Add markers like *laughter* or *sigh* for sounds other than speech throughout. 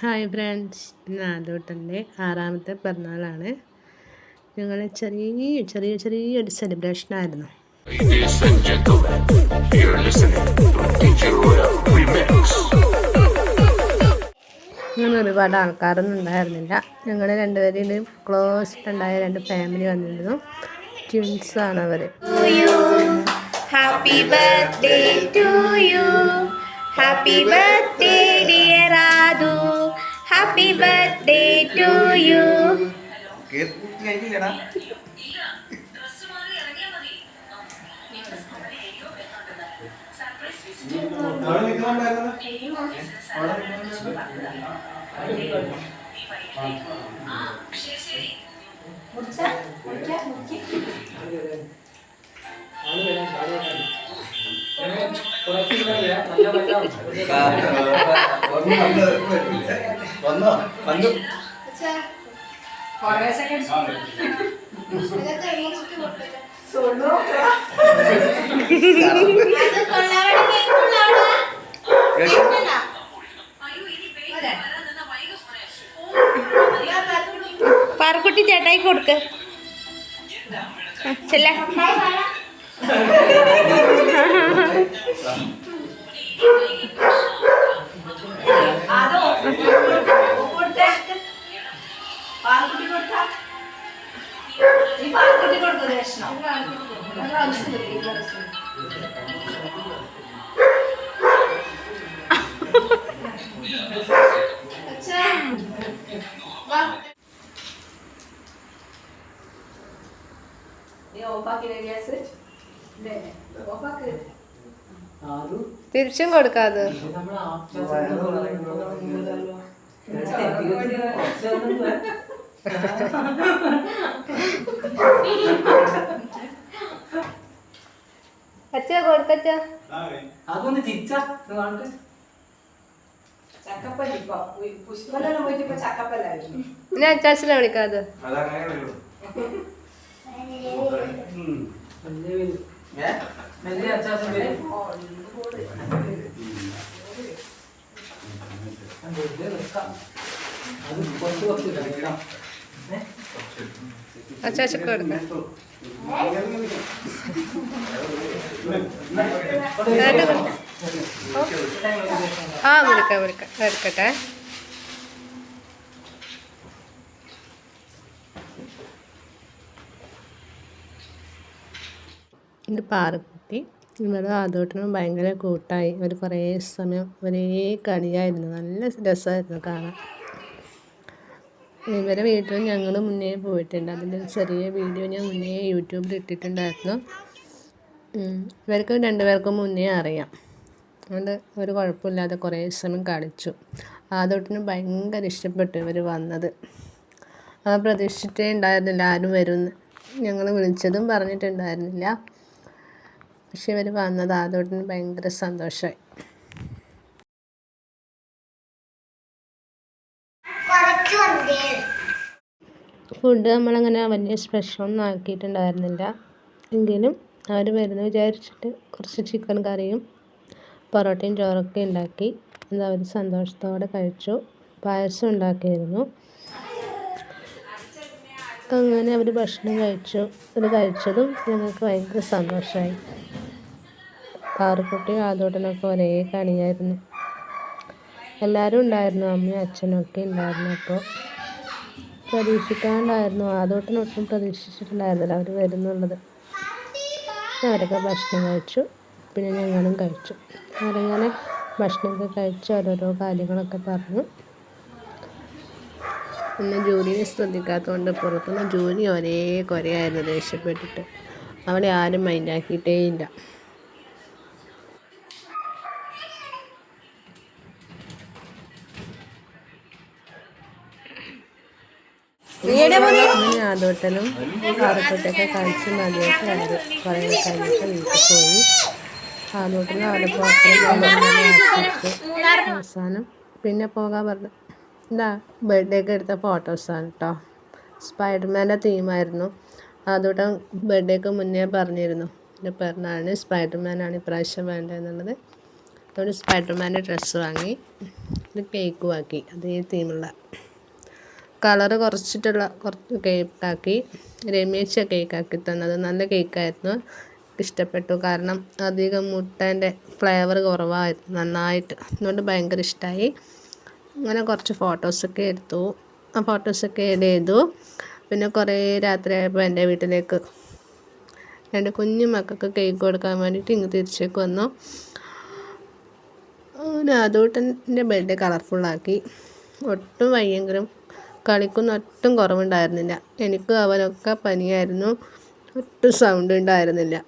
Hi friends. ഇന്ന് ആദോട്ടന്റെ ആറാമത്തെ പിറന്നാളാണ്. ഞങ്ങൾ ചെറിയ ചെറിയ ചെറിയൊരു സെലിബ്രേഷൻ ആയിരുന്നു. അങ്ങനെ ഒരുപാട് ആൾക്കാരൊന്നും ഉണ്ടായിരുന്നില്ല. ഞങ്ങൾ രണ്ടുപേരും ക്ലോസ് ഉണ്ടായ രണ്ട് ഫാമിലി വന്നിരുന്നു. ആണ് അവർ happy birthday to you happy you. Happy birthday to you. വന്നോ വന്നു പാറക്കുട്ടി ചേട്ടായി കൊടുക്ക. ചെല്ല. *laughs* തിരിച്ചും കൊടുക്കാതെ അച്ഛ കൊടുക്കച്ച അതൊന്ന് ചിരിച്ചാ കാണട്ടെ ചക്കപ്പല്ലി കൊടുക്കാതെ. അച്ഛ കൊടുക്കച്ച ഞാൻ അച്ചാച്ചനെ വിളിക്കാതെ. വരും വലിയ കഴിക്കാം ഏ? അച്ചാച്ചക്ക് ആ വിളിക്കാം വിളിക്കാം. എടുക്കട്ടെ. ഇത് പാറക്കുട്ടി. ഇവിടെ ആദോട്ടിനും ഭയങ്കര കൂട്ടായി. ഒരു കുറേ സമയം ഒരേ കളിയായിരുന്നു. നല്ല രസമായിരുന്നു കാണാൻ. ഇവരെ വീട്ടിൽ ഞങ്ങൾ മുന്നേ പോയിട്ടുണ്ട്. അതിന്റെ ചെറിയ വീഡിയോ ഞാൻ മുന്നേ യൂട്യൂബിൽ ഇട്ടിട്ടുണ്ടായിരുന്നു. ഇവർക്ക് രണ്ടുപേർക്കും മുന്നേ അറിയാം. അതുകൊണ്ട് ഒരു കുഴപ്പമില്ലാതെ കുറേ സമയം കളിച്ചു. ആദോട്ടിന് ഭയങ്കര ഇഷ്ടപ്പെട്ടു ഇവർ വന്നത്. ആ പ്രതീക്ഷിച്ചിട്ടേ ഉണ്ടായിരുന്നില്ല. ആരും വരും. ഞങ്ങൾ വിളിച്ചതും പറഞ്ഞിട്ടുണ്ടായിരുന്നില്ല. പക്ഷെ ഇവർ വന്നത് ആദോട്ടിന് ഭയങ്കര സന്തോഷമായി ഫുഡ് നമ്മളങ്ങനെ വലിയ സ്പെഷ്യലൊന്നും ആക്കിയിട്ടുണ്ടായിരുന്നില്ല. എങ്കിലും അവർ വരുന്ന വിചാരിച്ചിട്ട് കുറച്ച് ചിക്കൻ കറിയും പൊറോട്ടയും ചോറൊക്കെ ഉണ്ടാക്കി. അത് അവർ സന്തോഷത്തോടെ കഴിച്ചു. പായസം ഉണ്ടാക്കിയിരുന്നു. അങ്ങനെ അവർ ഭക്ഷണം കഴിച്ചു. അത് കഴിച്ചതും ഞങ്ങൾക്ക് ഭയങ്കര സന്തോഷമായി പാറുക്കുട്ടിയും ആദോട്ടനൊക്കെ ഒരേ കണിയായിരുന്നു. എല്ലാവരും ഉണ്ടായിരുന്നു. അമ്മയും അച്ഛനൊക്കെ ഉണ്ടായിരുന്നു അപ്പോൾ. പ്രതീക്ഷിക്കാണ്ടായിരുന്നു. ആദോട്ടനൊട്ടും പ്രതീക്ഷിച്ചിട്ടുണ്ടായിരുന്നില്ല അവർ വരുന്നുള്ളത്. അവരൊക്കെ ഭക്ഷണം കഴിച്ചു. പിന്നെ ഞങ്ങളും കഴിച്ചു. അവരങ്ങനെ ഭക്ഷണമൊക്കെ കഴിച്ച് ഓരോരോ കാര്യങ്ങളൊക്കെ പറഞ്ഞു. പിന്നെ ജോലിയെ ശ്രദ്ധിക്കാത്തതുകൊണ്ട് പുറത്തുനിന്ന് ജോലി ഒരേ കുറയായിരുന്നു ദേഷ്യപ്പെട്ടിട്ട്. അവിടെ ആരും മൈൻഡാക്കിയിട്ടേ ഇല്ല അങ്ങനെ ആദോട്ടനും പാറക്കൊട്ടൊക്കെ കഴിച്ച് മതിയൊക്കെ ആയത് കുറേ കഴിഞ്ഞിട്ട് വീട്ടിൽ പോയി. ആദോട്ടനും അവിടെ അവസാനം പിന്നെ പോകാൻ പറഞ്ഞു. ഇതാ ബർത്ത്ഡേ ഒക്കെ എടുത്ത ഫോട്ടോസാണ് കേട്ടോ സ്പൈഡർമാന്റെ തീമായിരുന്നു ആദോട്ടൻ ബർത്ത്ഡേക്ക് മുന്നേ പറഞ്ഞിരുന്നു. എന്റെ പിറന്നാളിന് സ്പൈഡർമാനാണ് ഇപ്രാവശ്യം വേണ്ടതെന്നുള്ളത്. അതുകൊണ്ട് സ്പൈഡർമാന്റെ ഡ്രസ്സ് വാങ്ങി. കേക്ക് കേക്കും ആക്കി. അതേ തീമുള്ള കളറ് കുറച്ചിട്ടുള്ള കുറച്ച് കേക്കാക്കി രമേശ കേക്കാക്കി തന്നത്. നല്ല കേക്കായിരുന്നു. ഇഷ്ടപ്പെട്ടു. കാരണം അധികം മുട്ടേന്റെ ഫ്ലേവർ കുറവായിരുന്നു. നന്നായിട്ട്. അതുകൊണ്ട് ഭയങ്കര ഇഷ്ടമായി അങ്ങനെ കുറച്ച് ഫോട്ടോസൊക്കെ എടുത്തു. ആ ഫോട്ടോസൊക്കെ എഡ് ചെയ്തു. പിന്നെ കുറേ രാത്രിയായപ്പോൾ എന്റെ വീട്ടിലേക്ക് എന്റെ കുഞ്ഞു മക്കൾക്ക് കേക്ക് കൊടുക്കാൻ വേണ്ടിയിട്ട് ഇങ്ങ് തിരിച്ചേക്ക് വന്നു. അതുകൊണ്ട് അതോട്ടന്റെ ബെഡ് കളർഫുള്ളാക്കി. ഒട്ടും വയ്യെങ്കിലും കളിക്കുന്ന ഒട്ടും കുറവുണ്ടായിരുന്നില്ല. എനിക്ക് അവനൊക്കെ പനിയായിരുന്നു. ഒട്ടും സൗണ്ട് ഉണ്ടായിരുന്നില്ല.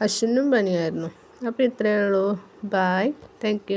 അശ്വിനും പനിയായിരുന്നു. അപ്പോൾ ഇത്രയേ ഉള്ളൂ. Bye thank